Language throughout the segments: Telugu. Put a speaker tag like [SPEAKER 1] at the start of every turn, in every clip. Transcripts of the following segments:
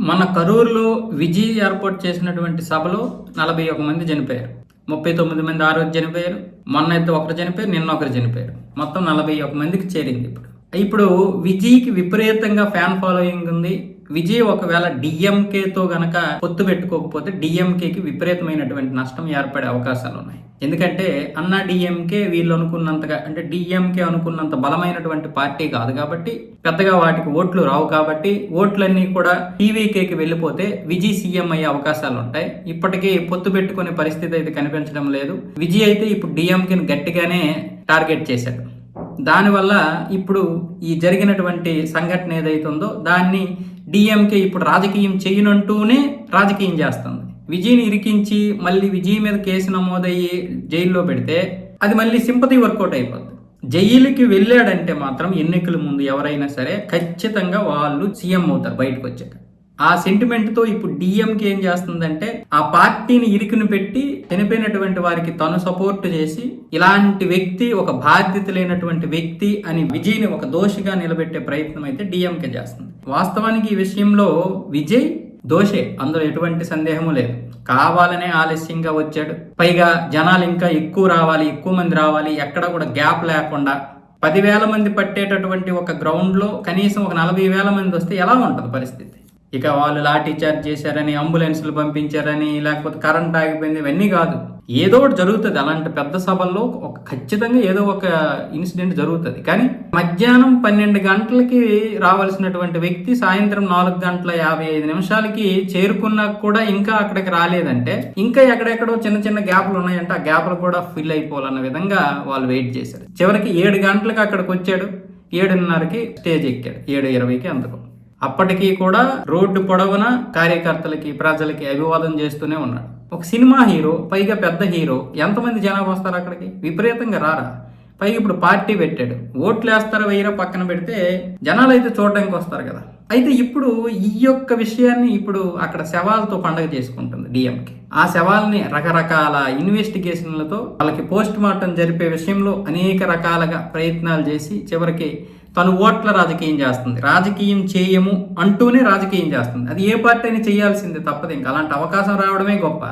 [SPEAKER 1] మన కరూరులో విజయ్ ఏర్పాటు చేసినటువంటి సభలో నలభై ఒక మంది చనిపోయారు. ముప్పై తొమ్మిది మంది ఆ రోజు చనిపోయారు. మొన్న అయితే ఒకరు చనిపోయారు నిన్న ఒకరు చనిపోయారు. మొత్తం నలభై ఒక మందికి చేరింది ఇప్పుడు. ఇప్పుడు విజయ్కి విపరీతంగా ఫ్యాన్ ఫాలోయింగ్ ఉంది. విజయ్ ఒకవేళ డిఎంకేతో గనక పొత్తు పెట్టుకోకపోతే డిఎంకేకి విపరీతమైనటువంటి నష్టం ఏర్పడే అవకాశాలు ఉన్నాయి. ఎందుకంటే అన్నా డిఎంకే వీళ్ళు అనుకున్నంతగా అంటే డిఎంకే అనుకున్నంత బలమైనటువంటి పార్టీ కాదు కాబట్టి పెద్దగా వాటికి ఓట్లు రావు కాబట్టి ఓట్లన్నీ కూడా టీవీకేకి వెళ్ళిపోతే విజయ్ సీఎం అయ్యే అవకాశాలు ఉంటాయి. ఇప్పటికీ పొత్తు పెట్టుకునే పరిస్థితి అయితే కనిపించడం లేదు. విజయ్ అయితే ఇప్పుడు డిఎంకేని గట్టిగానే టార్గెట్ చేశాడు. దానివల్ల ఇప్పుడు ఈ జరిగినటువంటి సంఘటన ఏదైతుందో దాన్ని డిఎంకే ఇప్పుడు రాజకీయం చేయనంటూనే రాజకీయం చేస్తుంది. విజయ్ని ఇరికించి మళ్ళీ విజయ్ మీద కేసు నమోదయ్యి జైల్లో పెడితే అది మళ్ళీ సింపతి వర్కౌట్ అయిపోద్ది. జైలుకి వెళ్ళాడంటే మాత్రం ఎన్నికల ముందు ఎవరైనా సరే ఖచ్చితంగా వాళ్ళు సీఎం అవుతారు బయటకు వచ్చాక. ఆ సెంటిమెంట్తో ఇప్పుడు డిఎంకే ఏం చేస్తుందంటే ఆ పార్టీని ఇరుకును పెట్టి చనిపోయినటువంటి వారికి తను సపోర్ట్ చేసి ఇలాంటి వ్యక్తి ఒక బాధ్యత లేనటువంటి వ్యక్తి అని విజయ్ని ఒక దోషిగా నిలబెట్టే ప్రయత్నం అయితే డిఎంకే చేస్తుంది. వాస్తవానికి ఈ విషయంలో విజయ్ దోషే అందులో ఎటువంటి సందేహము లేదు. కావాలనే ఆలస్యంగా వచ్చాడు. పైగా జనాలు ఇంకా ఎక్కువ రావాలి ఎక్కువ మంది రావాలి ఎక్కడ కూడా గ్యాప్ లేకుండా పదివేల మంది పట్టేటటువంటి ఒక గ్రౌండ్లో కనీసం ఒక నలభై వేల మంది వస్తే ఎలా ఉంటుంది పరిస్థితి? ఇక వాళ్ళు లాఠీ చార్జ్ చేశారని అంబులెన్స్లు పంపించారని లేకపోతే కరెంట్ ఆగిపోయింది ఇవన్నీ కాదు. ఏదో ఒకటి జరుగుతుంది. అలాంటి పెద్ద సభల్లో ఒక ఖచ్చితంగా ఏదో ఒక ఇన్సిడెంట్ జరుగుతుంది. కానీ మధ్యాహ్నం పన్నెండు గంటలకి రావాల్సినటువంటి వ్యక్తి సాయంత్రం నాలుగు గంటల యాభై ఐదు నిమిషాలకి చేరుకున్నా కూడా ఇంకా అక్కడికి రాలేదంటే ఇంకా ఎక్కడెక్కడో చిన్న చిన్న గ్యాప్లు ఉన్నాయంటే ఆ గ్యాప్లు కూడా ఫిల్ అయిపోవాలన్న విధంగా వాళ్ళు వెయిట్ చేశారు. చివరికి ఏడు గంటలకు అక్కడికి వచ్చాడు. ఏడున్నరకి స్టేజ్ ఎక్కాడు. ఏడు ఇరవైకి అందుకు. అప్పటికీ కూడా రోడ్డు పొడవున కార్యకర్తలకి ప్రజలకి అభివాదం చేస్తూనే ఉన్నాడు. ఒక సినిమా హీరో పైగా పెద్ద హీరో ఎంతమంది జనాభా వస్తారు అక్కడికి? విపరీతంగా రారా? పైగా ఇప్పుడు పార్టీ పెట్టాడు. ఓట్లు వేస్తారో వేయరా పక్కన పెడితే జనాలు అయితే చూడడానికి వస్తారు కదా. అయితే ఇప్పుడు ఈ యొక్క విషయాన్ని ఇప్పుడు అక్కడ శవాలతో పండగ చేసుకుంటుంది డిఎంకి ఆ శవాల్ని రకరకాల ఇన్వెస్టిగేషన్లతో వాళ్ళకి పోస్ట్ మార్టం జరిపే విషయంలో అనేక రకాలుగా ప్రయత్నాలు చేసి చివరికి తను ఓట్ల రాజకీయం చేస్తుంది. రాజకీయం చేయము అంటూనే రాజకీయం చేస్తుంది. అది ఏ పార్టీ అయినా చేయాల్సిందే తప్పదు ఇంకా. అలాంటి అవకాశం రావడమే గొప్ప.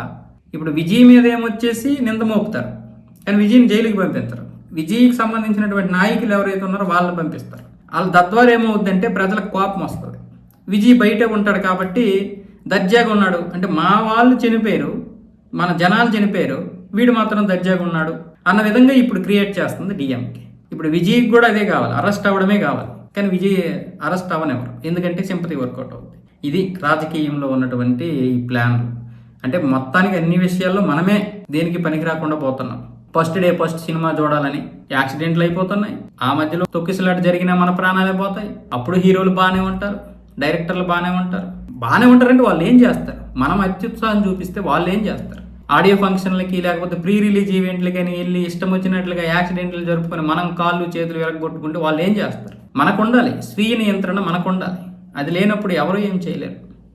[SPEAKER 1] ఇప్పుడు విజయ్ మీద ఏమొచ్చేసి నింద మోపుతారు. కానీ విజయ్ని జైలుకి పంపిస్తారు విజయ్కి సంబంధించినటువంటి నాయకులు ఎవరైతే ఉన్నారో వాళ్ళని పంపిస్తారు. వాళ్ళ తద్వారా ఏమవుద్దంటే ప్రజలకు కోపం వస్తుంది. విజయ్ బయటే ఉంటాడు కాబట్టి దర్జాగా ఉన్నాడు. అంటే మా వాళ్ళు చనిపోయారు మన జనాలు చనిపోయారు వీడు మాత్రం దర్జాగా ఉన్నాడు అన్న విధంగా ఇప్పుడు క్రియేట్ చేస్తుంది డిఎంకే. ఇప్పుడు విజయ్కి కూడా అదే కావాలి అరెస్ట్ అవ్వడమే కావాలి. కానీ విజయ్ అరెస్ట్ అవ్వనివ్వరు. ఎందుకంటే సింపతి వర్కౌట్ అవుతుంది ఇది రాజకీయంలో ఉన్నటువంటి ఈ ప్లాన్లు. అంటే మొత్తానికి అన్ని విషయాల్లో మనమే దేనికి పనికి రాకుండా పోతున్నాం. ఫస్ట్ డే ఫస్ట్ సినిమా చూడాలని యాక్సిడెంట్లు అయిపోతున్నాయి. ఆ మధ్యలో తొక్కిసలాట జరిగినా మన ప్రాణాలే పోతాయి. అప్పుడు హీరోలు బాగానే ఉంటారు డైరెక్టర్లు బాగానే ఉంటారు. బాగానే ఉంటారంటే వాళ్ళు ఏం చేస్తారు? మనం అత్యుత్సాహం చూపిస్తే వాళ్ళు ఏం చేస్తారు? ఆడియో ఫంక్షన్లకి లేకపోతే ప్రీ రిలీజ్ ఈవెంట్లకి అని వెళ్ళి ఇష్టం వచ్చినట్లుగా యాక్సిడెంట్లు జరుపుకొని మనం కాళ్ళు చేతులు విరగొట్టుకుంటే వాళ్ళు ఏం చేస్తారు? మనకు ఉండాలి స్వీయ నియంత్రణ మనకు ఉండాలి అది లేనప్పుడు ఎవరు ఏం చేయలేరు.